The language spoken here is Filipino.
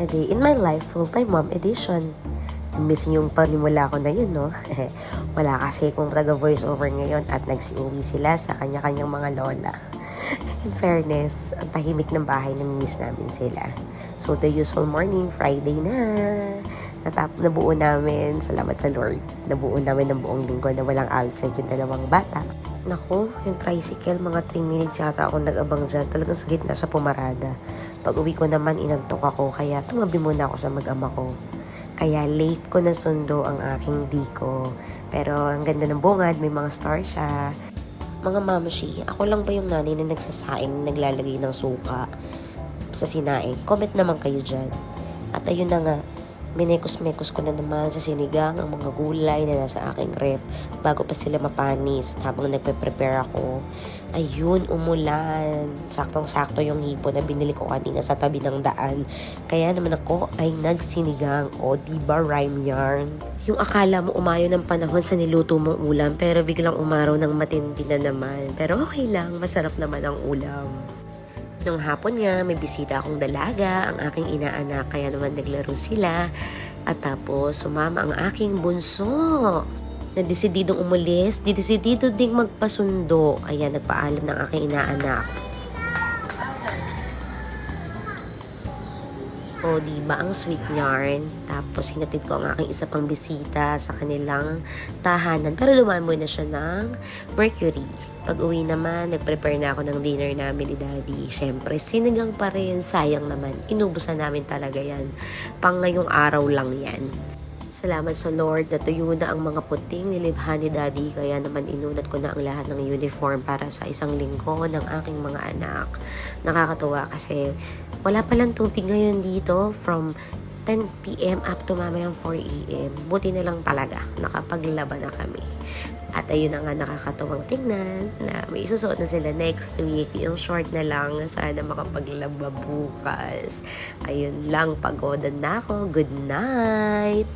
A Day in My Life Full-Time Mom Edition. Miss niyo yung panimula ko na yun, no? Wala kasi kung taga voice over ngayon at nagsiuwi sila sa kanya-kanyang mga lola. In fairness, ang tahimik ng bahay na miss namin sila. So, the usual morning, Friday na. Natap, nabuo namin, salamat sa Lord, nabuo namin ng buong linggo na walang absent yung dalawang bata. Naku, yung tricycle, mga 3 minutes yata ako nag-abang dyan. Talagang sa gitna siya pumarada. Pag uwi ko naman, inantok ako, kaya tumabi muna ako sa mag-ama ko. Kaya late ko na sundo ang aking diko. Pero ang ganda ng bungad, may mga star siya. Mga mamashi, ako lang ba yung nanay na nagsasaing, naglalagay ng suka sa sinaing? Comment naman kayo dyan. At ayun na nga, minekos-mekos ko na naman sa sinigang ang mga gulay na nasa aking ref bago pa sila mapanis at habang nagpe-prepare ako. Ayun, umulan. Saktong-sakto yung hipo na binili ko kanina sa tabi ng daan. Kaya naman ako ay nagsinigang. O, diba rhyme yarn? Yung akala mo umayo ng panahon sa niluto mong ulam pero biglang umaraw ng matindi na naman. Pero okay lang, masarap naman ang ulam. Nung hapon nga, may bisita akong dalaga, ang aking inaanak, kaya naman naglaro sila. At tapos, sumama ang aking bunso na desididong umalis, di desidido ding magpasundo. Ayan, nagpaalam ng aking inaanak. O, di ba ang sweet yarn? Tapos, hinatid ko ang aking isa pang bisita sa kanilang tahanan. Pero dumaan muna siya ng Mercury. Pag uwi naman, nag-prepare na ako ng dinner namin ni Daddy. Siyempre, sinigang pa rin. Sayang naman. Inubusan namin talaga yan. Pang ngayong araw lang yan. Salamat sa Lord na tuyo na ang mga puting nilibhan ni Daddy kaya naman inunat ko na ang lahat ng uniform para sa isang linggo ng aking mga anak. Nakakatuwa kasi wala palang tubig ngayon dito from 10pm up to mamayang 4am. Buti na lang talaga, nakapaglaba na kami. At ayun na nga nakakatuwang tingnan na may isusuot na sila next week. Yung short na lang, sana makapaglaba bukas. Ayun lang, pagodan na ako. Good night!